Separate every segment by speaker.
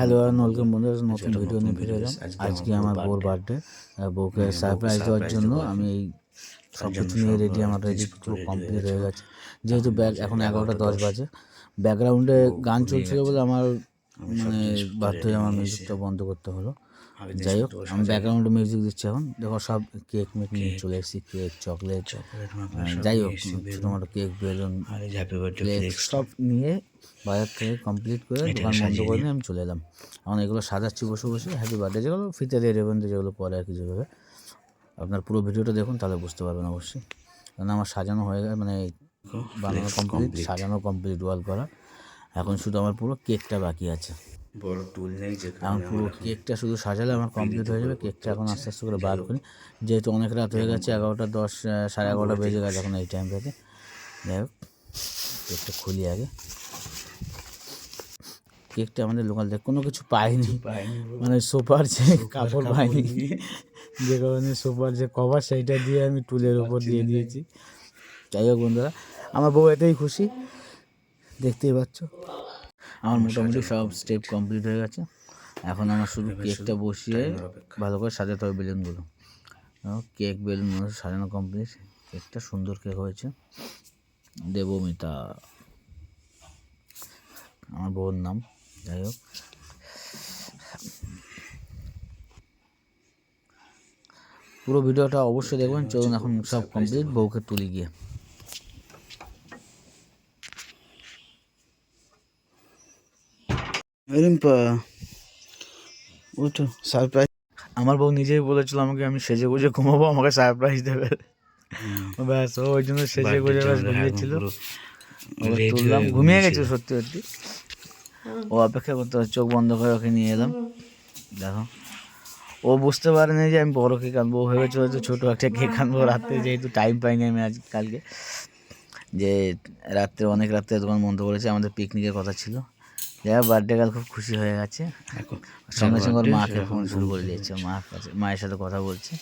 Speaker 1: Hello আর welcome বন্ধু নতুন video নিয়ে ফিরে এলাম। আজকে আমার বউর বার্থডে বউকে সারপ্রাইজ দেওয়ার জন্য আমি এই সব কিছু নিয়ে রেডি আমার রেডি পুরো কমপ্লিট হয়ে গেছে। যেহেতু ব্যাগ এখন এগারোটা দশ বাজে। ব্যাকগ্রাউন্ডে গান চলছিল বলে আমার মানে বাধ্য হয়ে আমার মিউজিকটা বন্ধ করতে হলো। যাই হোক আমি ব্যাকগ্রাউন্ডে মিউজিক দিচ্ছি এখন। দেখো সব কেক মেক নিয়ে চলে এসেছি। কেক চকলেট যাই হোক ছোটোমাটো কেক বেলুন সব নিয়ে বাজার থেকে কমপ্লিট করে দোকান বন্ধ করে নিয়ে আমি চলে এলাম। এখন এগুলো সাজাচ্ছি বসে বসে হ্যাপি বার্থডে যেগুলো ফিতে দিয়ে রেবেন দিয়ে যেগুলো পরে আর কি যেভাবে। আপনার পুরো ভিডিওটা দেখুন তাহলে বুঝতে পারবেন অবশ্যই। কারণ আমার সাজানো হয়ে গেছে মানে বানানো কমপ্লিট সাজানো কমপ্লিট ওয়াল করা। এখন শুধু আমার পুরো কেকটা বাকি আছে।
Speaker 2: বড় টুল নেই
Speaker 1: এখন পুরো কেকটা শুধু সাজালে আমার কমপ্লিট হয়ে যাবে। কেকটা এখন আস্তে আস্তে করে বার করি। যেহেতু অনেক রাত হয়ে গেছে এগারোটা দশ সাড়ে এগারোটা বেজে গেছে এখন এই টাইমটাতে যাই হোক কেকটা খুলি আগে। কেকটা আমাদের লোকাল দেখ কোনো কিছু পাইনি। মানে সোফার যে কাপড় পাইনি। যে কারণে সোফার যে কভার সেইটা দিয়ে আমি টুলের উপর দিয়ে দিয়েছি। যাই হোক বন্ধুরা আমার বউ এতেই খুশি। দেখতেই পাচ্ছ। আমার মোটামুটি সব স্টেপ কমপ্লিট হয়ে গেছে। এখন আমার শুধু কেকটা বসিয়ে ভালো করে সাজাতে হবে বেলুনগুলো। কেক বেলুন সাজানো কমপ্লিট কেকটা সুন্দর কেক হয়েছে। দেবমিতা আমার বউর নাম যাই হোক। পুরো ভিডিওটা অবশ্যই দেখবেন। চলুন এখন সব কমপ্লিট বউকে তুলি গিয়ে।
Speaker 2: রিম্পা ওঠো সারপ্রাইজ
Speaker 1: আমার বউ নিজেই বলেছিল আমাকে আমি সেজে গুজে ঘুমাবো আমাকে সারপ্রাইজ দেবে। ব্যাস ও ওই জন্য সেজে গুজে ব্যাস ঘুমিয়েছিল। তুললাম ঘুমিয়ে গেছে সত্যি সত্যি। ও অপেক্ষা করতে হবে, চোখ বন্ধ করে ওকে নিয়ে এলাম। দেখো। ও বুঝতে পারেনি যে আমি বড় কেক আনব ও ভেবেছিল যে ছোটো একটা কেক আনব রাত্রে যেহেতু টাইম পাইনি আমি আজ কালকে। যে রাত্রে অনেক রাত্রে দোকান বন্ধ করেছে আমাদের পিকনিকের কথা ছিল। যাই বার্থডে কাল খুব খুশি হয়ে গেছে। সঙ্গে সঙ্গে ওর মাকে ফোন শুরু করে দিয়েছে মার কাছে মায়ের সাথে কথা বলছে।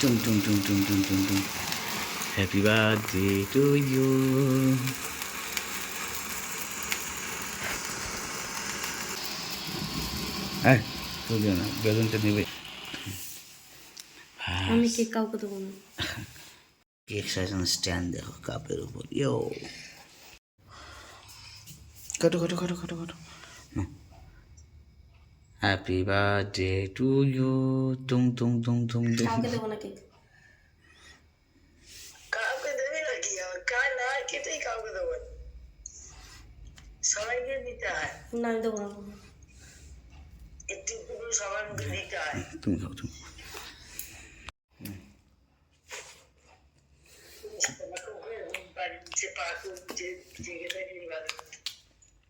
Speaker 2: টুম টুম টুম টুম টুম টুম টুম। হ্যাপি বার্থডে টু ইউ হ্যাঁ তুলিও না বেলুনটা নেবে।
Speaker 3: আমি কেক কাউকে দেবো না।
Speaker 2: কেক সাজানো স্ট্যান্ড দেখো কাপের উপর ইয়ো কাটো কাটো কাটো কাটো কাটো হ্যাপি বার্থডে টু ইউ তুম তুম তুম তুম তুম
Speaker 3: দেবো না কেক
Speaker 4: কাউকে দেবে নাকি আমার কার না কেটেই কাউকে দেবো না। সবাইকে দিতে হয়
Speaker 3: না আমি দেবো না
Speaker 4: একটু একটু সবার মুখে দিতে হয়
Speaker 2: তুমি খাও তুমি
Speaker 4: বাড়ির যে পাকু যে জেগে থাকে ভালো দেবমিতা মেকা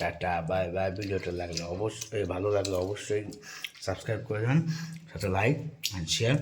Speaker 2: টাটা, বাই বাই, ভিডিওটা লাগলে অবশ্যই, ভালো লাগলে অবশ্যই সাবস্ক্রাইব করে দেন সাথে লাইক অ্যান্ড শেয়ার